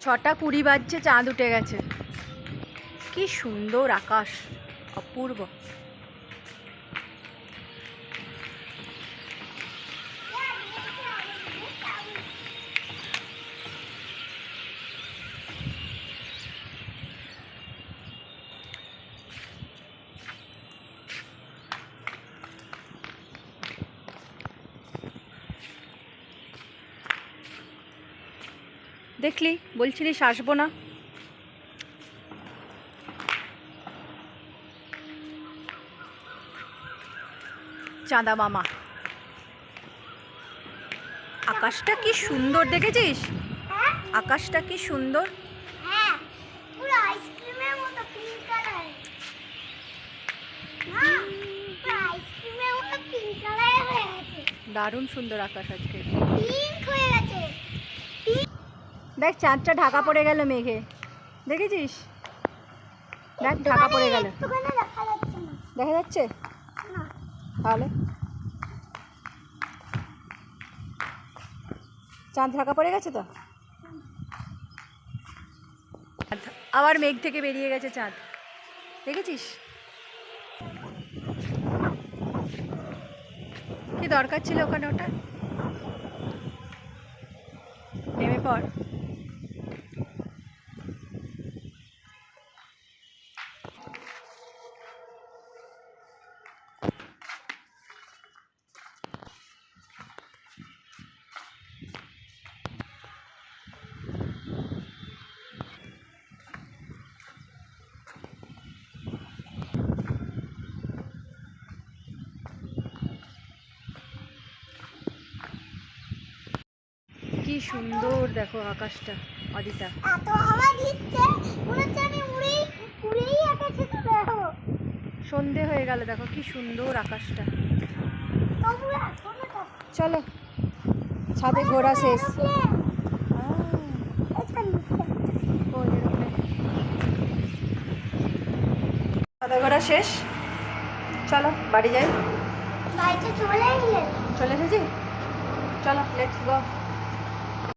ছটা কুড়ি বাজছে চাঁদ উঠে গেছে। কি সুন্দর আকাশ অপূর্ব। দেখলি বলছিলিস আসব না। চাঁদা মামা। আকাশটা কি সুন্দর দেখেছিস? আকাশটা কি সুন্দর। হ্যাঁ দারুণ সুন্দর আকাশ আজকে। পিঙ্ক হয়ে গেছে। দেখ চাঁদটা ঢাকা পড়ে গেল মেঘে। দেখেছিস? দেখ ঢাকা পড়ে গেল। দেখা যাচ্ছে তাহলে? চাঁদ ঢাকা পড়ে গেছে তো? আবার মেঘ থেকে বেরিয়ে গেছে চাঁদ। দেখেছিস? কি দরকার ছিল ওখানে ওটা নেমে পড়। সুন্দর দেখো আকাশটা অদিতা এত হাওয়া দিচ্ছে মনে হচ্ছে আমি উড়েই উড়েই আকাশে চলে যাব। সন্ধে হয়ে গেল দেখো কি সুন্দর আকাশটা। চলো ছাদে ঘোরা শেষ। ছাদে ঘোরা শেষ? চলো বাড়ি যাই। চলে এসেছি? চলো লেটস গো